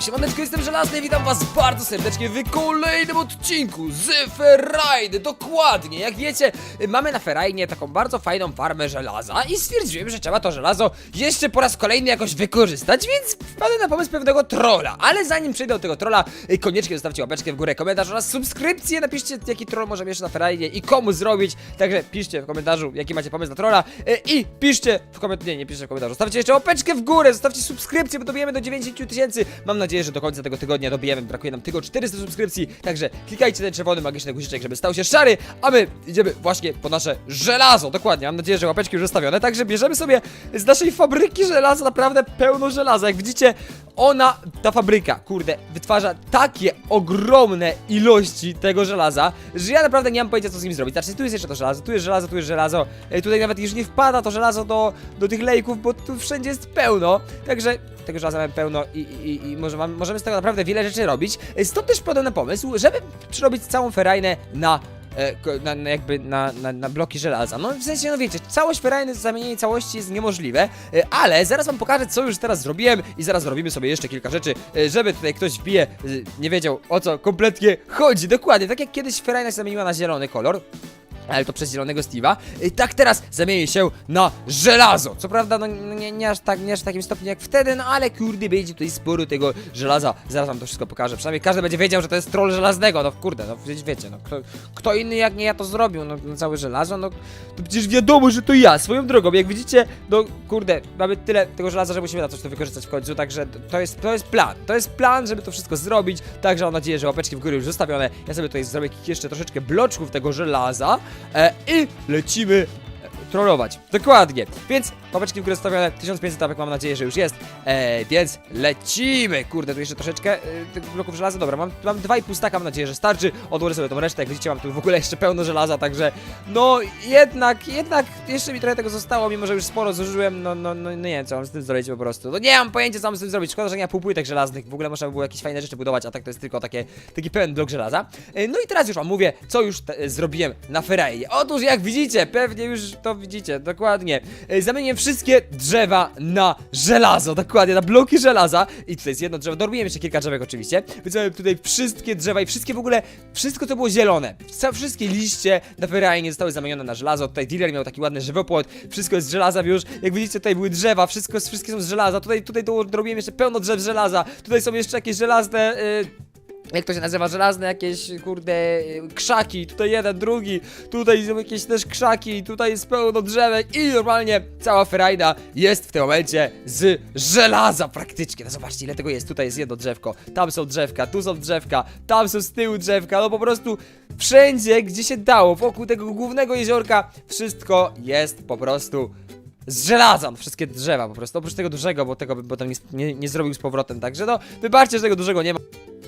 siemaneczko, jestem Żelazny i witam was bardzo serdecznie w kolejnym odcinku z Ferrajny. Dokładnie, jak wiecie, mamy na Ferrajnie taką bardzo fajną farmę żelaza i stwierdziłem, że trzeba to żelazo jeszcze po raz kolejny jakoś wykorzystać, więc wpadłem na pomysł pewnego trolla. Ale zanim przejdę do tego trolla, y, koniecznie zostawcie łapeczkę w górę, komentarz oraz subskrypcję, napiszcie jaki troll możemy jeszcze na Ferrajnie i komu zrobić, także piszcie w komentarzu jaki macie pomysł na trolla y, i piszcie w komentarzu, nie, nie piszcie w komentarzu, zostawcie jeszcze łapeczkę w górę, zostawcie subskrypcję, bo dobijemy do 90 tysięcy. Mam nadzieję, że do końca tego tygodnia dobijemy, brakuje nam tylko 400 subskrypcji, także klikajcie ten czerwony magiczny guziczek, żeby stał się szary, a my idziemy właśnie po nasze żelazo, dokładnie, mam nadzieję, że łapeczki już zostawione, także bierzemy sobie z naszej fabryki żelaza naprawdę pełno żelaza, jak widzicie, ona, ta fabryka, kurde, wytwarza takie ogromne ilości tego żelaza, że ja naprawdę nie mam pojęcia co z nim zrobić. Znaczy, tu jest jeszcze to żelazo, tu jest żelazo, tu jest żelazo. Tutaj nawet już nie wpada to żelazo do, do tych lejków, bo tu wszędzie jest pełno. Także tego żelaza mamy pełno i, i, i może możemy z tego naprawdę wiele rzeczy robić. Ej, Stąd też podam na pomysł, żeby przerobić całą ferajnę na e, na, na jakby na, na, na bloki żelaza. No w sensie, no wiecie, całość ferajny, zamienienie całości jest niemożliwe, e, ale zaraz wam pokażę, co już teraz zrobiłem i zaraz zrobimy sobie jeszcze kilka rzeczy, e, żeby tutaj ktoś wbije, nie wiedział o co kompletnie chodzi. Dokładnie, tak jak kiedyś ferajna się zamieniła na zielony kolor, ale to przez zielonego Steve'a. I tak teraz zamieni się na żelazo. Co prawda, no nie, nie, aż tak, nie aż w takim stopniu jak wtedy, no ale kurde, będzie tutaj sporo tego żelaza. Zaraz wam to wszystko pokażę. Przynajmniej każdy będzie wiedział, że to jest troll żelaznego. No kurde, no wiecie, no kto, kto inny jak nie ja to zrobił, no, no całe żelazo, no to przecież wiadomo, że to ja. Swoją drogą, jak widzicie, no kurde, mamy tyle tego żelaza, że musimy na coś to wykorzystać w końcu, także to jest, to jest plan. To jest plan, żeby to wszystko zrobić. Także mam nadzieję, że łapeczki w górę już zostawione. Ja sobie tutaj zrobię jeszcze troszeczkę bloczków tego żelaza e, i lecimy e, trollować. Dokładnie. Więc łapeczki w górę zostawione, 1500 tapek mam nadzieję, że już jest. E, więc lecimy. Kurde, tu jeszcze troszeczkę e, tych bloków żelaza. Dobra, mam, mam 2,5 staka, mam nadzieję, że starczy. Odłożę sobie tą resztę. Jak widzicie, mam tu w ogóle jeszcze pełno żelaza, także no jednak, jednak jeszcze mi trochę tego zostało, mimo że już sporo zużyłem. No, no, no, no nie wiem, co mam z tym zrobić po prostu. No nie mam pojęcia, co mam z tym zrobić. Szkoda, że nie ma półpłytek żelaznych. W ogóle można by było jakieś fajne rzeczy budować, a tak to jest tylko takie, taki pełen blok żelaza. E, no i teraz już wam mówię, co już zrobiłem na Ferrari. Otóż jak widzicie, pewnie już to widzicie, dokładnie. E, Zamieniłem wszystkie drzewa na żelazo, dokładnie, na bloki żelaza. I tutaj jest jedno drzewo, dorobiłem jeszcze kilka drzewek oczywiście. Więc mamy tutaj wszystkie drzewa i wszystkie w ogóle, wszystko co było zielone. Wszystkie liście na Ferrari zostały zamienione na żelazo. Tutaj dealer miał taki ładny żywopłot, wszystko jest z żelaza już. Jak widzicie, tutaj były drzewa, wszystko, wszystkie są z żelaza. Tutaj, tutaj to dorobiłem jeszcze pełno drzew żelaza. Tutaj są jeszcze jakieś żelazne... y, jak to się nazywa, żelazne jakieś, kurde, krzaki, tutaj jeden, drugi, tutaj są jakieś też krzaki, tutaj jest pełno drzewek i normalnie cała ferajna jest w tym momencie z żelaza praktycznie. No zobaczcie, ile tego jest, tutaj jest jedno drzewko, tam są drzewka, tu są drzewka, tam są z tyłu drzewka, no po prostu wszędzie, gdzie się dało, wokół tego głównego jeziorka, wszystko jest po prostu z żelaza, no, wszystkie drzewa po prostu, oprócz tego dużego, bo tego bym potem nie, nie, nie zrobił z powrotem, także no, wybaczcie, że tego dużego nie ma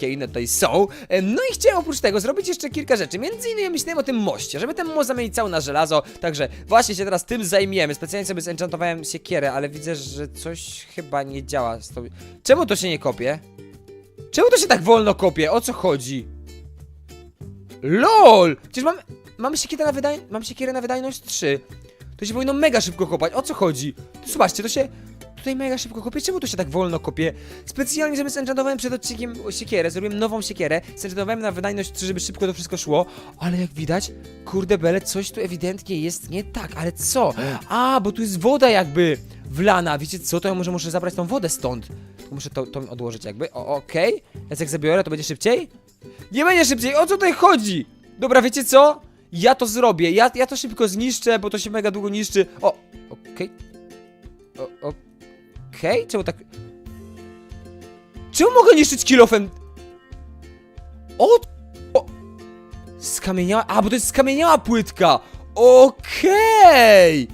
jakie inne tutaj są. Em, No i chciałem oprócz tego zrobić jeszcze kilka rzeczy. Między innymi myślałem o tym moście, żeby ten most zamienić cały na żelazo. Także właśnie się teraz tym zajmiemy. Specjalnie sobie zenchantowałem siekierę, ale widzę, że coś chyba nie działa z tą... Czemu to się nie kopie? Czemu to się tak wolno kopie? O co chodzi? LOL! Przecież mam, mam siekierę na wydań... mam siekierę na wydajność 3. To się powinno mega szybko kopać. O co chodzi? Tu zobaczcie, to się tutaj mega szybko kopie. Czemu to się tak wolno kopie? Specjalnie sobie zenchantowałem przed odcinkiem siekierę, zrobiłem nową siekierę, zenchantowałem na wydajność 3, żeby szybko to wszystko szło, ale jak widać, kurde bele, coś tu ewidentnie jest nie tak, ale co? A, bo tu jest woda jakby wlana, wiecie co, to ja może muszę zabrać tą wodę stąd. Muszę to, to odłożyć jakby, okej. Więc jak zabiorę, to będzie szybciej? Nie będzie szybciej, o co tutaj chodzi? Dobra, wiecie co? Ja to zrobię, ja, ja to szybko zniszczę, bo to się mega długo niszczy. O, okej. O, okej, czemu tak... Czemu mogę niszczyć kilofem? O, o! Skamieniała... A, bo to jest skamieniała płytka! Okej!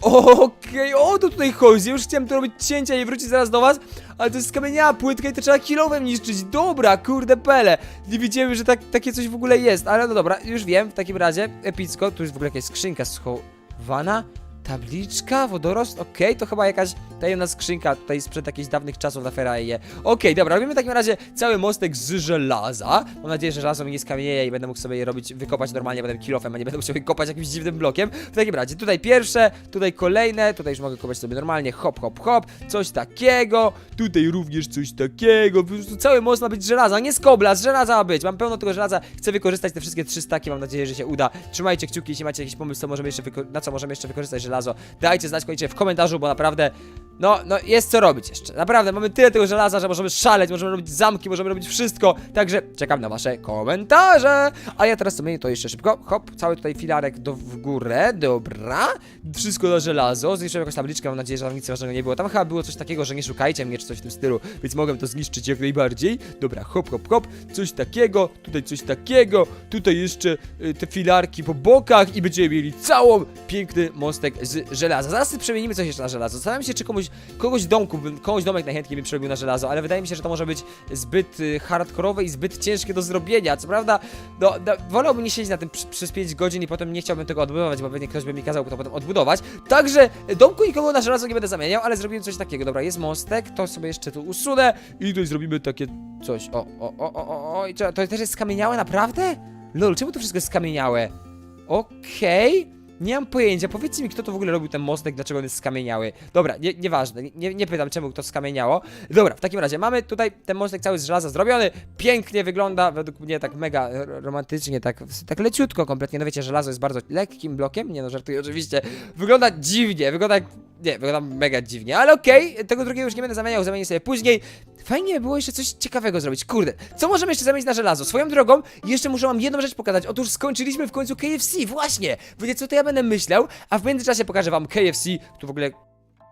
Okej, o to tutaj chodzi. Już chciałem tu robić cięcia i wrócić zaraz do was, ale to jest skamieniała płytka i to trzeba kilowem niszczyć. Dobra, kurde pele. Nie wiedziałem, że tak, takie coś w ogóle jest, ale no dobra, już wiem, w takim razie, epicko. Tu jest w ogóle jakaś skrzynka schowana. Tabliczka, wodorost, okej, to chyba jakaś tajemna skrzynka tutaj sprzed jakichś dawnych czasów na Ferraje. Okej, dobra, robimy w takim razie cały mostek z żelaza. Mam nadzieję, że żelazo mi nie skamienieje i będę mógł sobie je robić, wykopać normalnie potem kilofem, a nie będę musiał je kopać jakimś dziwnym blokiem. W takim razie, tutaj pierwsze, tutaj kolejne, tutaj już mogę kopać sobie normalnie, hop, hop, hop, coś takiego, tutaj również coś takiego, po prostu cały most ma być żelaza, nie z kobla, z żelaza ma być, mam pełno tego żelaza, chcę wykorzystać te wszystkie trzy staki, mam nadzieję, że się uda. Trzymajcie kciuki, jeśli macie jakiś pomysł, co możemy jeszcze na co możemy jeszcze wykorzystać żelazo, dajcie znać koniecznie w komentarzu, bo naprawdę, no, no jest co robić jeszcze, naprawdę, mamy tyle tego żelaza, że możemy szaleć, możemy robić zamki, możemy robić wszystko, także czekam na wasze komentarze, a ja teraz sobie to jeszcze szybko, hop, cały tutaj filarek do w górę, dobra, wszystko na żelazo, zniszczyłem jakąś tabliczkę, mam nadzieję, że tam nic ważnego nie było, tam chyba było coś takiego, że nie szukajcie mnie, czy coś w tym stylu, więc mogłem to zniszczyć jak najbardziej, dobra, hop, hop, hop, coś takiego, tutaj coś takiego, tutaj jeszcze y, te filarki po bokach i będziemy mieli całą piękny mostek z żelaza. Zaraz przemienimy coś jeszcze na żelazo. Zastanawiam się, czy komuś, kogoś domku, kogoś domek najchętniej bym przerobił na żelazo, ale wydaje mi się, że to może być zbyt y, hardkorowe i zbyt ciężkie do zrobienia. Co prawda, no, no wolałbym nie siedzieć na tym przez 5 godzin i potem nie chciałbym tego odbudować, bo pewnie ktoś by mi kazał to potem odbudować. Także domku nikogo na żelazo nie będę zamieniał, ale zrobiłem coś takiego. Dobra, jest mostek, to sobie jeszcze tu usunę i tutaj zrobimy takie coś. O, o, o, o, o, o. I to też jest skamieniałe, naprawdę? Lol, czemu to wszystko jest skamieniałe? Okej. Nie mam pojęcia, powiedzcie mi, kto to w ogóle robił ten mostek, dlaczego on jest skamieniały. Dobra, nie, nieważne, nie, nie pytam, czemu to skamieniało. Dobra, w takim razie mamy tutaj ten mostek cały z żelaza zrobiony, pięknie wygląda, według mnie tak mega romantycznie, tak, tak leciutko kompletnie, no wiecie, żelazo jest bardzo lekkim blokiem, nie no, żartuję oczywiście. Wygląda dziwnie, wygląda jak, nie, wygląda mega dziwnie, ale okej, tego drugiego już nie będę zamieniał, zamienię sobie później. Fajnie by było jeszcze coś ciekawego zrobić, kurde. Co możemy jeszcze zamienić na żelazo? Swoją drogą, jeszcze muszę wam jedną rzecz pokazać. Otóż skończyliśmy w końcu KFC, właśnie. Wiecie co, to ja będę myślał, a w międzyczasie pokażę wam KFC, tu w ogóle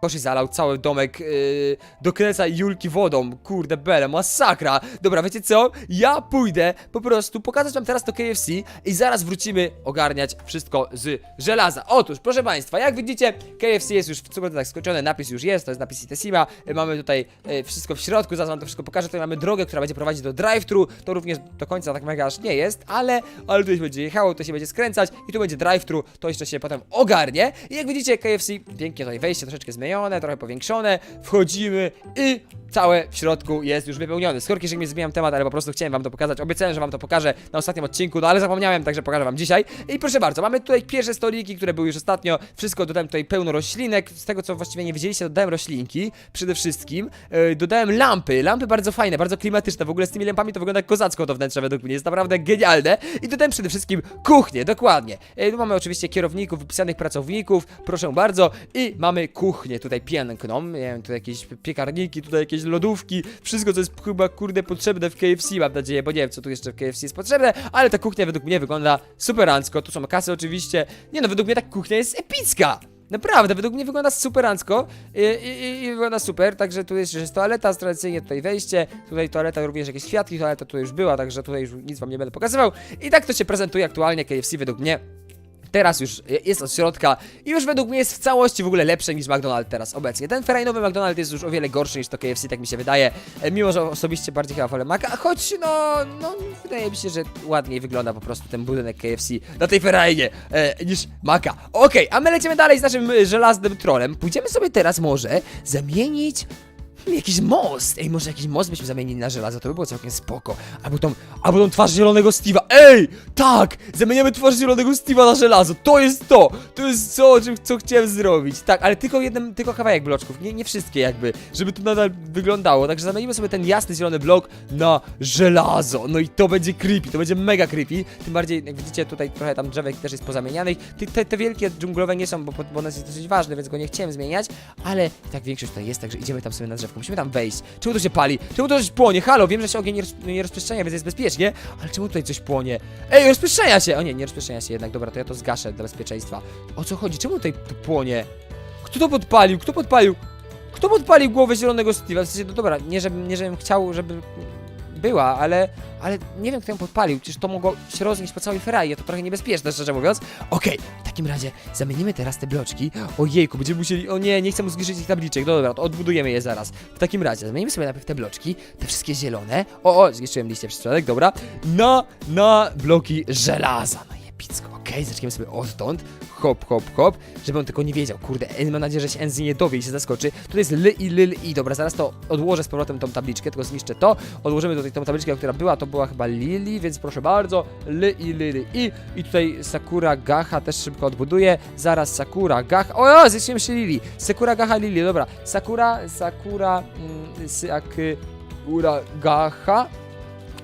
Koszy zalał cały domek, yy, dokręca Julki wodą, kurde bele, masakra. Dobra, wiecie co? Ja pójdę po prostu pokazać wam teraz to KFC i zaraz wrócimy ogarniać wszystko z żelaza. Otóż, proszę państwa, jak widzicie, KFC jest już w 100% skończone, napis już jest, to jest napis Itesima, mamy tutaj yy, wszystko w środku, zaraz wam to wszystko pokażę, tutaj mamy drogę, która będzie prowadzić do drive-thru, to również do końca tak mega aż nie jest, ale, ale tutaj się będzie jechało, to się będzie skręcać i tu będzie drive-thru, to jeszcze się potem ogarnie. I jak widzicie, KFC, pięknie tutaj wejście troszeczkę trochę powiększone, wchodzimy i całe w środku jest już wypełnione. Skoro że nie zmieniam temat, ale po prostu chciałem wam to pokazać. Obiecałem, że wam to pokażę na ostatnim odcinku, no ale zapomniałem, także pokażę wam dzisiaj. I proszę bardzo, mamy tutaj pierwsze stoliki, które były już ostatnio. Wszystko dodałem tutaj pełno roślinek. Z tego co właściwie nie wiedzieliście, dodałem roślinki przede wszystkim. Yy, dodałem lampy. Lampy bardzo fajne, bardzo klimatyczne. W ogóle z tymi lampami to wygląda kozacko to wnętrze według mnie. Jest naprawdę genialne. I dodałem przede wszystkim kuchnię, dokładnie. Yy, tu mamy oczywiście kierowników, wypisanych pracowników, proszę bardzo. I mamy kuchnię tutaj piękną. Nie wiem, tu jakieś piekarniki, tutaj jakieś lodówki. Wszystko, co jest chyba kurde potrzebne w KFC, mam nadzieję, bo nie wiem, co tu jeszcze w KFC jest potrzebne, ale ta kuchnia według mnie wygląda superancko. Tu są kasy oczywiście. Nie no, według mnie ta kuchnia jest epicka. Naprawdę, według mnie wygląda superancko i, i, i, wygląda super, także tu jest, jest toaleta, tradycyjnie tutaj wejście, tutaj toaleta również jakieś kwiatki, toaleta tutaj już była, także tutaj już nic wam nie będę pokazywał i tak to się prezentuje aktualnie KFC według mnie. Teraz już jest od środka i już według mnie jest w całości w ogóle lepsze niż McDonald's teraz obecnie. Ten ferajnowy McDonald's jest już o wiele gorszy niż to KFC, tak mi się wydaje. E, Mimo, że osobiście bardziej chyba wolę Maca, choć no, no wydaje mi się, że ładniej wygląda po prostu ten budynek KFC na tej ferajnie e, niż Maca. Okej, a my lecimy dalej z naszym e, żelaznym trolem. Pójdziemy sobie teraz może zamienić Jakiś most! Ej, może jakiś most byśmy zamienili na żelazo, to by było całkiem spoko. Albo tą, albo tą twarz zielonego Steve'a. Ej! Tak! Zamieniamy twarz zielonego Steve'a na żelazo. To jest to! To jest to, czym, co chciałem zrobić. Tak, ale tylko jeden, tylko kawałek bloczków. Nie, nie wszystkie jakby, żeby to nadal wyglądało. Także zamienimy sobie ten jasny zielony blok na żelazo. No i to będzie creepy, to będzie mega creepy. Tym bardziej, jak widzicie, tutaj trochę tam drzewek też jest pozamienianych. Te, te, te wielkie dżunglowe nie są, bo, bo one jest dosyć ważne, więc go nie chciałem zmieniać. Ale tak większość tutaj jest, także idziemy tam sobie na drzewko. Musimy tam wejść. Czemu to się pali? Czemu to coś płonie? Halo, wiem, że się ogień nie, roz, nie rozprzestrzenia, więc jest bezpiecznie, ale czemu tutaj coś płonie? Ej, rozprzestrzenia się! O nie, nie rozprzestrzenia się jednak, dobra, to ja to zgaszę dla bezpieczeństwa. O co chodzi? Czemu tutaj to płonie? Kto to podpalił? Kto podpalił? Kto podpalił głowę zielonego Steve'a? W sensie, no dobra, nie żebym, nie żebym chciał, żeby była, ale, ale nie wiem, kto ją podpalił. Przecież to mogło się roznieść po całej ferajnie, to trochę niebezpieczne, szczerze mówiąc. Okej, w takim razie zamienimy teraz te bloczki. Ojejku, będziemy musieli... O nie, nie chcę mu zniszczyć ich tabliczek. No dobra, to odbudujemy je zaraz. W takim razie zamienimy sobie najpierw te bloczki, te wszystkie zielone. O, o, zniszczyłem liście przez przypadek, dobra. Na, na bloki żelaza. No i epicko, okej, zaczniemy sobie odtąd. Hop, hop, hop, żeby on tylko nie wiedział, kurde, mam nadzieję, że się Enzy nie dowie i się zaskoczy. Tutaj jest ly i lyl i, dobra, zaraz to odłożę z powrotem tą tabliczkę, tylko zniszczę to, odłożymy tutaj tą tabliczkę, która była, to była chyba Lili, więc proszę bardzo, ly i lyl i, i tutaj Sakura Gacha też szybko odbuduję, zaraz Sakura Gacha, o, o zniszczyłem się Lili, Sakura Gacha Lili, dobra, Sakura, Sakura, mm, Sakura Gacha,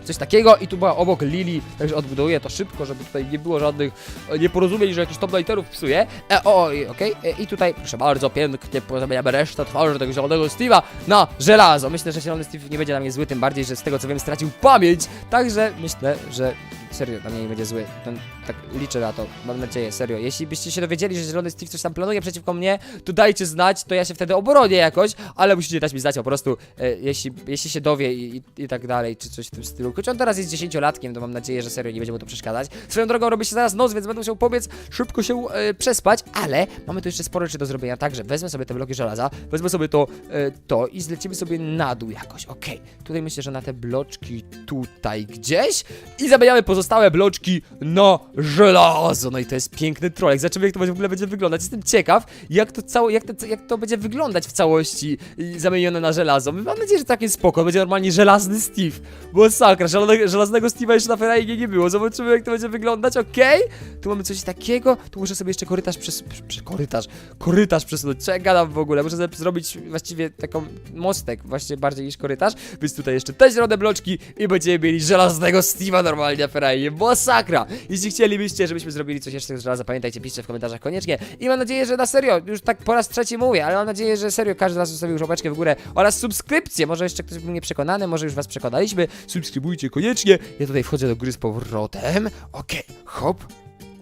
coś takiego i tu była obok Lili, także odbuduję to szybko, żeby tutaj nie było żadnych e, nieporozumień, że jakiś top lighterów psuje. E, o, okej, e, i tutaj proszę bardzo, pięknie pozamieniamy resztę twarzy tego zielonego Steve'a na żelazo. Myślę, że zielony Steve nie będzie na mnie zły, tym bardziej, że z tego co wiem stracił pamięć, także myślę, że serio na mnie nie będzie zły. Ten, tak liczę na to, mam nadzieję, serio. Jeśli byście się dowiedzieli, że zielony Steve coś tam planuje przeciwko mnie, to dajcie znać, to ja się wtedy obronię jakoś, ale musicie dać mi znać po prostu, e, jeśli, jeśli się dowie i, i, i tak dalej, czy coś w tym stylu. Choć on teraz jest 10-latkiem, to mam nadzieję, że serio nie będzie mu to przeszkadzać. Swoją drogą robi się zaraz noc, więc będę musiał pobiec, szybko się e, przespać, ale mamy tu jeszcze sporo rzeczy do zrobienia, także wezmę sobie te bloki żelaza, wezmę sobie to, e, to i zlecimy sobie na dół jakoś, okej. Tutaj myślę, że na te bloczki tutaj gdzieś i zamieniamy pozostałe bloczki na żelazo. No i to jest piękny trolek. Zobaczymy, jak to w ogóle będzie wyglądać. Jestem ciekaw, jak to, cało, jak to, jak to będzie wyglądać w całości i zamienione na żelazo. Mam nadzieję, że takie spoko. Będzie normalnie żelazny Steve. Bo sakra, żelaznego, żelaznego Steve'a jeszcze na Ferrari nie było. Zobaczymy, jak to będzie wyglądać, okej? Tu mamy coś takiego. Tu muszę sobie jeszcze korytarz przez... Korytarz. Korytarz przesunąć. Co ja gadam w ogóle? Muszę sobie zrobić właściwie taką mostek, właśnie bardziej niż korytarz. Więc tutaj jeszcze te zielone bloczki i będziemy mieli żelaznego Steve'a normalnie na Ferrari. Masakra! Jeśli chcielibyście, żebyśmy zrobili coś jeszcze z żelaza, pamiętajcie, piszcie w komentarzach koniecznie. I mam nadzieję, że na serio, już tak po raz trzeci mówię, ale mam nadzieję, że serio każdy z was zostawił już łapeczkę w górę oraz subskrypcję. Może jeszcze ktoś był nieprzekonany, może już was przekonaliśmy. Subskrybujcie koniecznie. Ja tutaj wchodzę do gry z powrotem. Okej, hop,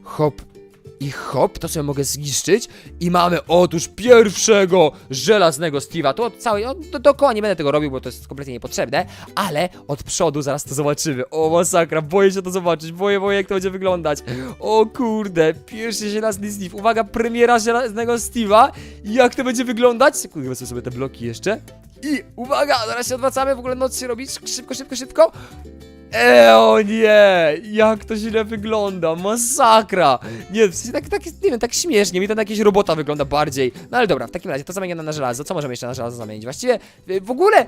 hop, i hop, to sobie mogę zniszczyć i mamy otóż pierwszego żelaznego Steve'a. To od całej, do, dookoła nie będę tego robił, bo to jest kompletnie niepotrzebne, ale od przodu zaraz to zobaczymy. O masakra, boję się to zobaczyć, boję, boję jak to będzie wyglądać. O kurde, pierwszy żelazny Steve. Uwaga, premiera żelaznego Steve'a. Jak to będzie wyglądać? Wezmę sobie te bloki jeszcze. I uwaga, zaraz się odwracamy, w ogóle noc się robi. Szybko, szybko, szybko. E, o nie! Jak to źle wygląda, masakra! Nie, w sensie tak, tak, nie wiem, tak śmiesznie, mi to na jakiegoś robota wygląda bardziej. No ale dobra, w takim razie to zamienione na żelazo, co możemy jeszcze na żelazo zamienić? Właściwie, w ogóle,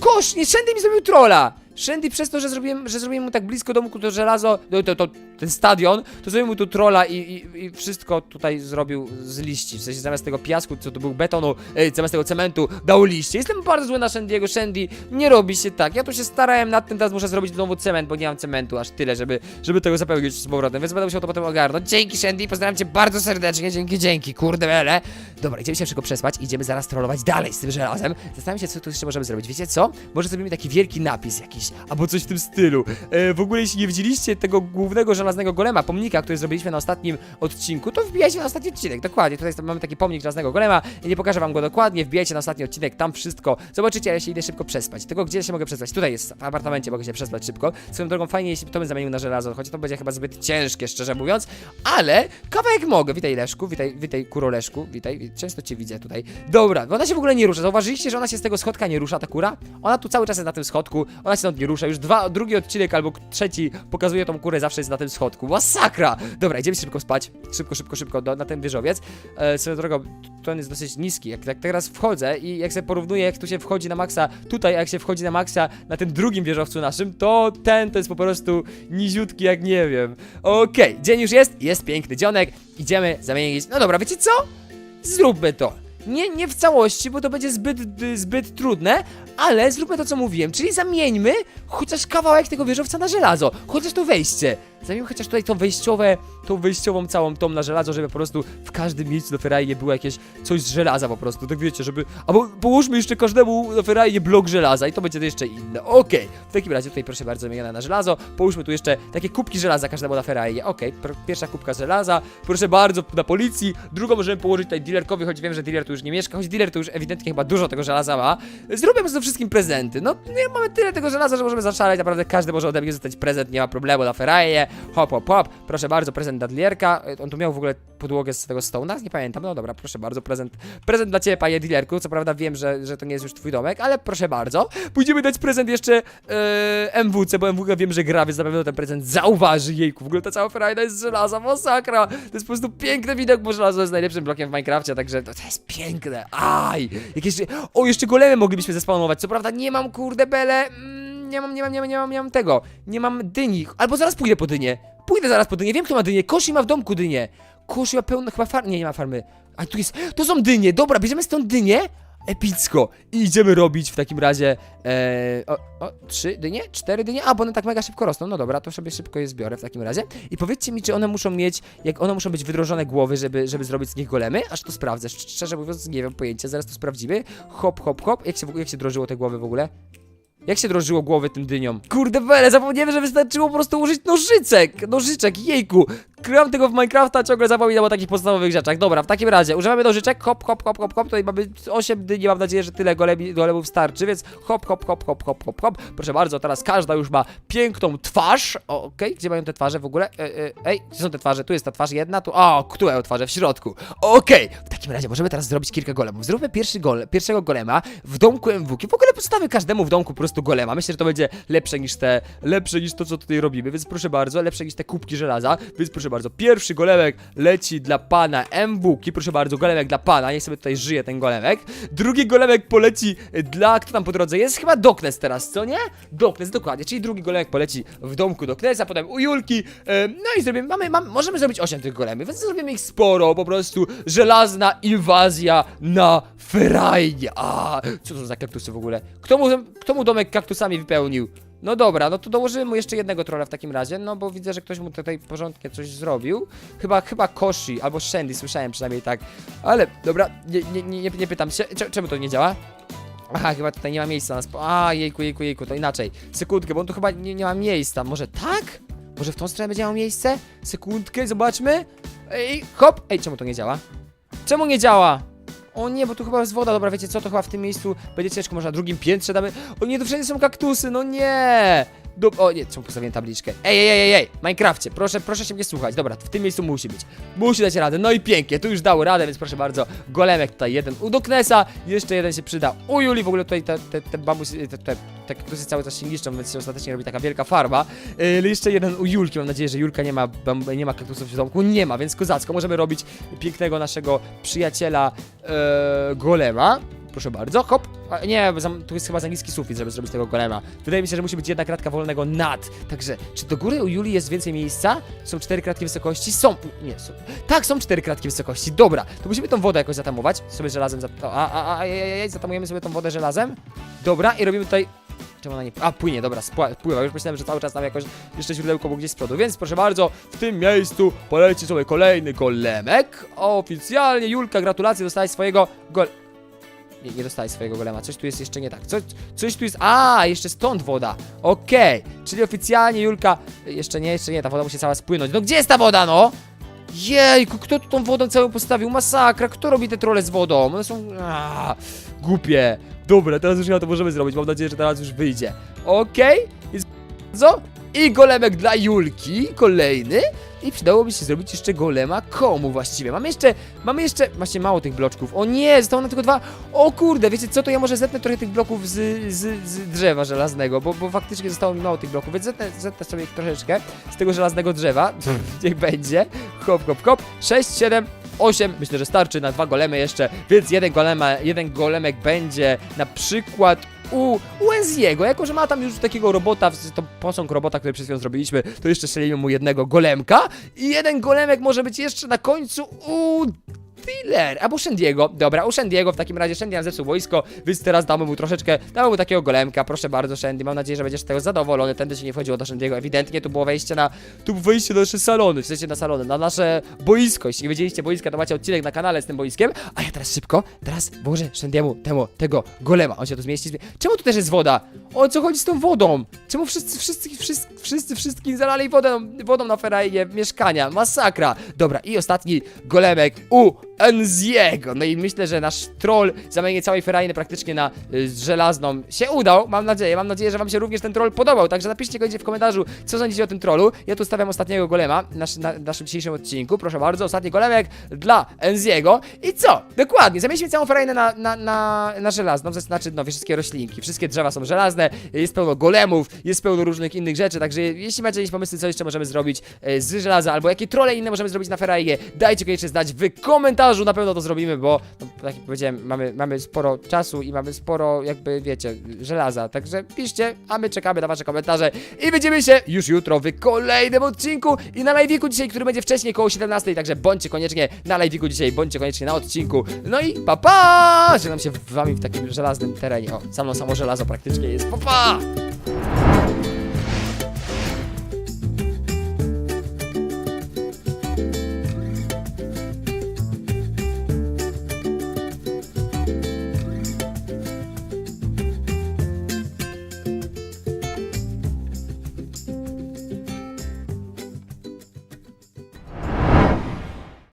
kosz, nie, mi zrobił trolla! Shandy przez to, że zrobiłem, że zrobiłem mu tak blisko domku to żelazo, to, to, to ten stadion, to zrobił mu tu trolla i, i, i wszystko tutaj zrobił z liści. W sensie zamiast tego piasku, co to był betonu, e, zamiast tego cementu, dał liście. Jestem bardzo zły na Shandy'ego. Shandy, nie robi się tak. Ja tu się starałem nad tym, teraz muszę zrobić znowu cement, bo nie mam cementu aż tyle, żeby, żeby tego zapełnić z powrotem, więc będę musiał to potem ogarnąć. Dzięki Shandy, pozdrawiam cię bardzo serdecznie, dzięki, dzięki, kurde wele. Dobra, idziemy się szybko przespać, idziemy zaraz trollować dalej z tym żelazem. Zastanawiam się, co tu jeszcze możemy zrobić. Wiecie co? Może zrobimy taki wielki napis jakiś, albo coś w tym stylu. E, w ogóle, jeśli nie widzieliście tego głównego żelaznego golema, pomnika, który zrobiliśmy na ostatnim odcinku, to wbijajcie na ostatni odcinek. Dokładnie, tutaj mamy taki pomnik żelaznego golema. Nie pokażę wam go dokładnie, wbijajcie na ostatni odcinek, tam wszystko. Zobaczycie, ja się idę szybko przespać. Tego, gdzie się mogę przespać? Tutaj jest, w apartamencie mogę się przespać szybko. Swoją drogą fajnie, jeśli to bym zamienił na żelazo, choć to będzie chyba zbyt ciężkie, szczerze mówiąc, ale kawałek mogę. Witaj Leszku, witaj, witaj Kuroleszku, witaj, często cię widzę tutaj. Dobra, ona się w ogóle nie rusza. Zauważyliście, że ona się z tego schodka nie rusza, ta kura? Ona tu cały czas jest na tym schodku, ona się stąd nie rusza. Już dwa, drugi odcinek albo trzeci pokazuje tą kurę zawsze jest na tym schodku. Masakra! Dobra, idziemy szybko spać. Szybko, szybko, szybko do, na ten wieżowiec. E, swoją drogą, on jest dosyć niski. Jak, jak teraz wchodzę i jak sobie porównuję, jak tu się wchodzi na maksa tutaj, a jak się wchodzi na maksa na tym drugim wieżowcu naszym, to ten to jest po prostu niziutki jak nie wiem. Okej, dzień już jest, jest piękny dzionek. Idziemy zamienić. No dobra, wiecie co? Zróbmy to. Nie, nie w całości, bo to będzie zbyt, zbyt trudne, ale zróbmy to, co mówiłem, czyli zamieńmy chociaż kawałek tego wieżowca na żelazo, chociaż to wejście. Zamieńmy chociaż tutaj to wejściowe, tą wejściową całą tą na żelazo, żeby po prostu w każdym miejscu do Ferrari było jakieś coś z żelaza po prostu, tak wiecie, żeby... Albo połóżmy jeszcze każdemu do Ferrari blok żelaza i to będzie to jeszcze inne, okej. W takim razie tutaj proszę bardzo zamienione na żelazo, połóżmy tu jeszcze takie kubki żelaza każdemu na Ferrari, okej. pr- Pierwsza kubka żelaza, proszę bardzo, na policji, drugą możemy położyć tutaj dealerkowi, choć wiem, że dealer tu już nie mieszka, choć dealer tu już ewidentnie chyba dużo tego żelaza ma. Zrobimy ze wszystkim prezenty, no nie mamy tyle tego żelaza, że możemy zaszaleć, naprawdę każdy może ode mnie zostać prezent, nie ma problemu na Ferrari. Hop, hop, hop. Proszę bardzo, prezent dla dealerka. On tu miał w ogóle podłogę z tego stone'a? Nie pamiętam. No dobra, proszę bardzo, prezent. Prezent dla ciebie, panie dealerku. Co prawda wiem, że, że to nie jest już twój domek, ale proszę bardzo. Pójdziemy dać prezent jeszcze e, MWC, bo MWC wiem, że gra, więc na pewno ten prezent zauważy. Jejku, w ogóle ta cała ferajna jest żelaza, masakra. To jest po prostu piękny widok, bo żelazo jest najlepszym blokiem w Minecrafcie, także to, to jest piękne. Aj! Jakieś... O, jeszcze golemy moglibyśmy zespawnować. Co prawda nie mam, kurde, bele... Mm, nie mam, nie mam, nie mam, nie mam, nie mam tego. Nie mam dyni. Albo zaraz pójdę po dynię. Pójdę zaraz po dynię. Wiem, kto ma dynię. Koshi ma w domku dynię. Koshi ma pełno, chyba farm... Nie, nie ma farmy. A tu jest... To są dynie. Dobra, bierzemy stąd dynię. Epicko. I idziemy robić w takim razie... E, o, o, trzy dynie? Cztery dynie? A, bo one tak mega szybko rosną. No dobra, to sobie szybko je zbiorę w takim razie. I powiedzcie mi, czy one muszą mieć... Jak one muszą być wydrożone głowy, żeby, żeby zrobić z nich golemy? Aż to sprawdzę. Szcz- Szczerze mówiąc, nie wiem pojęcia. Zaraz to sprawdzimy. Hop, hop, hop. Jak się, jak się drożyło te głowy w ogóle? Jak się drożyło głowy tym dyniom? Kurde wele, zapomniałem, że wystarczyło po prostu użyć nożyczek! Nożyczek, jejku! Kryłam tego w Minecrafta, ciągle zapominam o takich podstawowych rzeczach. Dobra, w takim razie używamy nożyczek, hop, hop, hop, hop, hop. Tutaj mamy 8 dyni, mam nadzieję, że tyle golebi, golemów starczy, więc hop, hop, hop, hop, hop, hop, hop. Proszę bardzo, teraz każda już ma piękną twarz. Okej, gdzie mają te twarze w ogóle? E, e, ej, gdzie są te twarze? Tu jest ta twarz jedna, tu... O, które twarze? W środku. Okej, w takim razie możemy teraz zrobić kilka golemów. Zróbmy pierwszy gole, pierwszego golema w domku MWK. W ogóle postawmy każdemu w domku po prostu golema. Myślę, że to będzie lepsze niż te, lepsze niż to, co tutaj robimy, więc proszę bardzo, lepsze niż te kubki żelaza, więc proszę bardzo, pierwszy golemek leci dla pana MWK, proszę bardzo, golemek dla pana, niech sobie tutaj żyje ten golemek. Drugi golemek poleci dla, kto tam po drodze jest? Chyba Doknes teraz, co nie? Doknes, dokładnie, czyli drugi golemek poleci w domku Doknesa, potem u Julki, no i zrobimy, mamy, mamy, możemy zrobić 8 tych golemów, więc zrobimy ich sporo, po prostu żelazna inwazja na ferajnie. A, co to za kaktusy w ogóle? Kto mu, kto mu domek kaktusami wypełnił? No dobra, no to dołożymy mu jeszcze jednego trolla w takim razie, no bo widzę, że ktoś mu tutaj porządnie coś zrobił. Chyba, chyba Koshi albo Shandy, słyszałem przynajmniej tak. Ale, dobra, nie, nie, nie, nie pytam się, cze- czemu to nie działa? Aha, chyba tutaj nie ma miejsca na spo... A, jejku, jejku, jejku, to inaczej. Sekundkę, bo on tu chyba nie, nie ma miejsca. Może tak? Może w tą stronę będzie miało miejsce? Sekundkę, zobaczmy. Ej, hop! Ej, czemu to nie działa? Czemu nie działa? O nie, bo tu chyba jest woda, dobra, wiecie co, to chyba w tym miejscu będzie ciężko, może na drugim piętrze damy... O nie, tu wszędzie są kaktusy, no nie! Dup, o nie, czemu postawiłem tabliczkę? Ej, ej, ej, ej, Minecrafcie, proszę, proszę się mnie słuchać, dobra, w tym miejscu musi być. Musi dać radę, no i pięknie, tu już dało radę, więc proszę bardzo, golemek tutaj jeden u Doknesa, jeszcze jeden się przyda u Juli, w ogóle tutaj te, te, te bambusy, te, te, te kaktusy cały czas się niszczą, więc się ostatecznie robi taka wielka farma. Yy, jeszcze jeden u Julki, mam nadzieję, że Julka nie ma, nie ma kaktusów w domku, nie ma, więc kozacko, możemy robić pięknego naszego przyjaciela e, golema. Proszę bardzo, hop. A, nie, tu jest chyba za niski sufit, żeby zrobić tego golema. Wydaje mi się, że musi być jedna kratka wolnego nad. Także, czy do góry u Julii jest więcej miejsca? Są cztery kratki wysokości? Są. Nie, są. Tak, są cztery kratki wysokości. Dobra, to musimy tą wodę jakoś zatamować. Sobie żelazem. Zat a, a, a, a, zatamujemy sobie tą wodę żelazem. Dobra, i robimy tutaj. Czemu ona nie. A, płynie, dobra, pływa. Już myślałem, że cały czas tam jakoś jeszcze źródełko było gdzieś z przodu. Więc proszę bardzo, w tym miejscu poleci sobie kolejny golemek. Oficjalnie, Julka, gratulacje, dostałeś swojego gol. Nie, nie dostałeś swojego golema. Coś tu jest jeszcze nie tak. Coś, coś tu jest. A, jeszcze stąd woda. Okej. Czyli oficjalnie Julka. Jeszcze nie, jeszcze nie. Ta woda musi cała spłynąć. No gdzie jest ta woda, no? Jejku, kto tu tą wodę całą postawił? Masakra, kto robi te trole z wodą? One są... A, głupie. Dobra, teraz już chyba to możemy zrobić. Mam nadzieję, że teraz już wyjdzie. Okej. Co? I golemek dla Julki, kolejny. I przydałoby się zrobić jeszcze golema komu właściwie? Mamy jeszcze, mamy jeszcze, właśnie mało tych bloczków. O nie, zostało nam tylko dwa. O kurde, wiecie co, to ja może zetnę trochę tych bloków z, z, z drzewa żelaznego, bo, bo faktycznie zostało mi mało tych bloków, więc zetnę, zetnę sobie troszeczkę z tego żelaznego drzewa. Niech będzie. Hop, hop, hop. 6, 7, 8, myślę, że starczy na dwa golemy jeszcze, więc jeden, golema, jeden golemek będzie na przykład u, u Enziego, jako że ma tam już takiego robota, to posąg robota, który przed chwilą zrobiliśmy, to jeszcze strzelimy mu jednego golemka i jeden golemek może być jeszcze na końcu u Dealer, albo Shandiego. Dobra, u Shandiego w takim razie nam zepsuł wojsko, więc teraz damy mu troszeczkę, damy mu takiego golemka, proszę bardzo Shandy, mam nadzieję, że będziesz z tego zadowolony, tędy się nie wchodziło do Shandiego, ewidentnie. Tu było wejście na, tu było wejście na nasze salony, w na salony, na nasze boisko, jeśli nie wiedzieliście boiska, to macie odcinek na kanale z tym boiskiem, a ja teraz szybko, teraz włożę Shandiemu temu, tego golema, on się tu zmieści, zmie- czemu tu też jest woda? O co chodzi z tą wodą? Czemu wszyscy, wszyscy, wszyscy, wszyscy wszystkim zalali wodą, wodą na ferajnie mieszkania, masakra, dobra i ostatni golemek u Enziego. No i myślę, że nasz troll zamienienie całej ferajny praktycznie na y, żelazną się udał. Mam nadzieję, mam nadzieję, że wam się również ten troll podobał. Także napiszcie koniecznie w komentarzu, co sądzicie o tym trollu. Ja tu stawiam ostatniego golema w na, naszym dzisiejszym odcinku. Proszę bardzo, ostatni golemek dla Enziego. I co? Dokładnie, zamieniliśmy całą ferajnę na, na, na, na żelazną, znaczy no, wszystkie roślinki, wszystkie drzewa są żelazne, jest pełno golemów, jest pełno różnych innych rzeczy, także jeśli macie jakieś pomysły, co jeszcze możemy zrobić e, z żelaza, albo jakie trole inne możemy zrobić na ferajnie, dajcie koniecznie znać w komentarzu, na pewno to zrobimy, bo no, tak jak powiedziałem, mamy, mamy sporo czasu i mamy sporo, jakby wiecie, żelaza, także piszcie, a my czekamy na wasze komentarze i widzimy się już jutro w kolejnym odcinku i na live'iku dzisiaj, który będzie wcześniej koło 17, także bądźcie koniecznie na live'iku dzisiaj, bądźcie koniecznie na odcinku, no i pa pa! Żegnam się z wami w takim żelaznym terenie, o, samo samo żelazo praktycznie jest, pa pa!